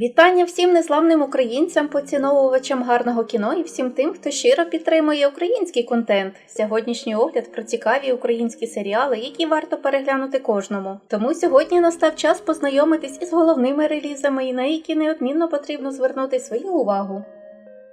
Вітання всім незламним українцям, поціновувачам гарного кіно і всім тим, хто щиро підтримує український контент. Сьогоднішній огляд про цікаві українські серіали, які варто переглянути кожному. Тому сьогодні настав час познайомитись із головними релізами, на які неодмінно потрібно звернути свою увагу.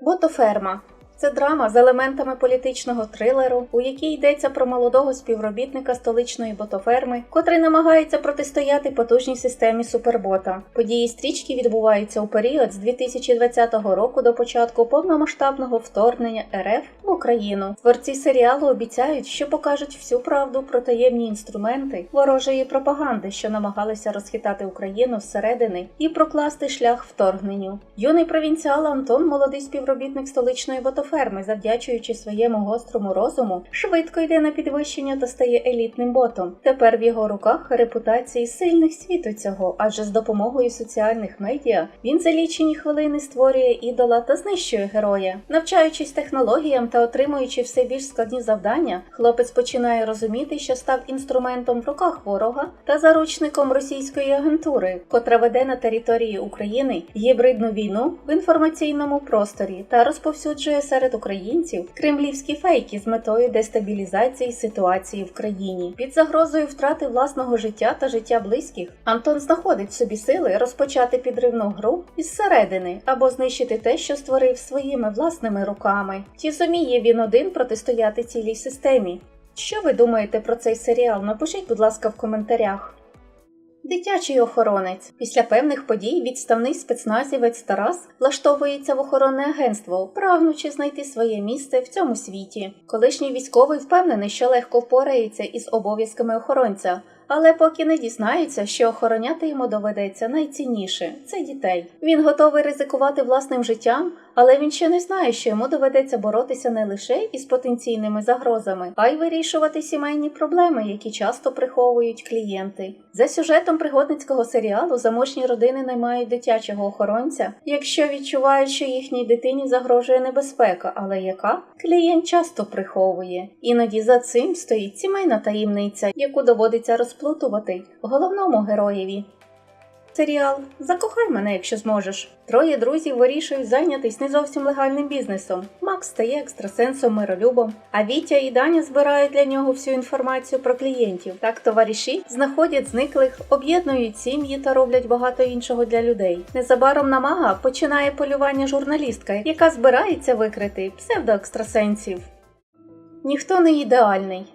Ботоферма це драма з елементами політичного трилеру, у якій йдеться про молодого співробітника столичної ботоферми, котрий намагається протистояти потужній системі супербота. Події стрічки відбуваються у період з 2020 року до початку повномасштабного вторгнення РФ в Україну. Творці серіалу обіцяють, що покажуть всю правду про таємні інструменти ворожої пропаганди, що намагалися розхитати Україну зсередини і прокласти шлях вторгненню. Юний провінціал Антон, молодий співробітник столичної ботоферми, завдячуючи своєму гострому розуму, швидко йде на підвищення та стає елітним ботом. Тепер в його руках репутації сильних світу цього, адже з допомогою соціальних медіа він за лічені хвилини створює ідола та знищує героя. Навчаючись технологіям та отримуючи все більш складні завдання, хлопець починає розуміти, що став інструментом в руках ворога та заручником російської агентури, котра веде на території України гібридну війну в інформаційному просторі та розповсюджує серед українців кремлівські фейки з метою дестабілізації ситуації в країні. Під загрозою втрати власного життя та життя близьких Антон знаходить собі сили розпочати підривну гру із середини або знищити те, що створив своїми власними руками. Чи зуміє він один протистояти цілій системі? Що ви думаєте про цей серіал? Напишіть, будь ласка, в коментарях. Дитячий охоронець після певних подій відставний спецназівець Тарас влаштовується в охоронне агентство, прагнучи знайти своє місце в цьому світі. Колишній військовий впевнений, що легко впорається із обов'язками охоронця, але поки не дізнається, що охороняти йому доведеться найцінніше це дітей. Він готовий ризикувати власним життям, але він ще не знає, що йому доведеться боротися не лише із потенційними загрозами, а й вирішувати сімейні проблеми, які часто приховують клієнти. За сюжетом пригодницького серіалу заможні родини наймають дитячого охоронця, якщо відчувають, що їхній дитині загрожує небезпека, але яка клієнт часто приховує. Іноді за цим стоїть сімейна таємниця, яку доводиться розплутувати головному героєві. Серіал Закохай мене, якщо зможеш. Троє друзів вирішують зайнятись не зовсім легальним бізнесом. Макс стає екстрасенсом миролюбом, а Вітя і Даня збирають для нього всю інформацію про клієнтів. Так товариші знаходять зниклих, об'єднують сім'ї та роблять багато іншого для людей. Незабаром на мага починає полювання журналістка, яка збирається викрити псевдоекстрасенсів. Ніхто не ідеальний.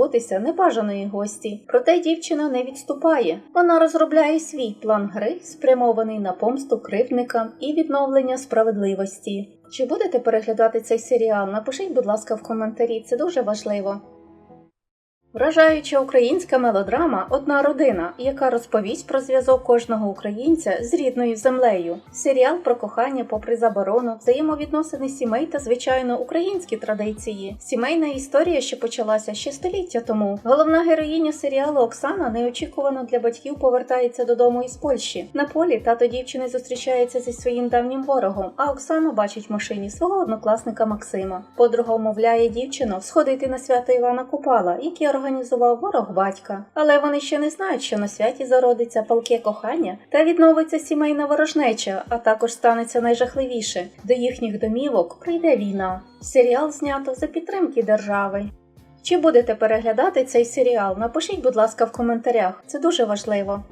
позбутися небажаної гості. Проте дівчина не відступає. Вона розробляє свій план гри, спрямований на помсту кривдникам і відновлення справедливості. Чи будете переглядати цей серіал? Напишіть, будь ласка, в коментарі, це дуже важливо. Вражаюча українська мелодрама Одна родина, яка розповість про зв'язок кожного українця з рідною землею. Серіал про кохання попри заборону, взаємовідносини сімей та звичайно українські традиції. Сімейна історія, що почалася ще століття тому. Головна героїня серіалу Оксана неочікувано для батьків повертається додому із Польщі. На полі тато дівчини зустрічається зі своїм давнім ворогом, а Оксана бачить в машині свого однокласника Максима. Подруга умовляє дівчину сходити на свято Івана Купала, який організував ворог батька. Але вони ще не знають, що на святі зародиться палке кохання та відновиться сімейна ворожнеча, а також станеться найжахливіше. До їхніх домівок прийде війна. Серіал знято за підтримки держави. Чи будете переглядати цей серіал? Напишіть, будь ласка, в коментарях. Це дуже важливо.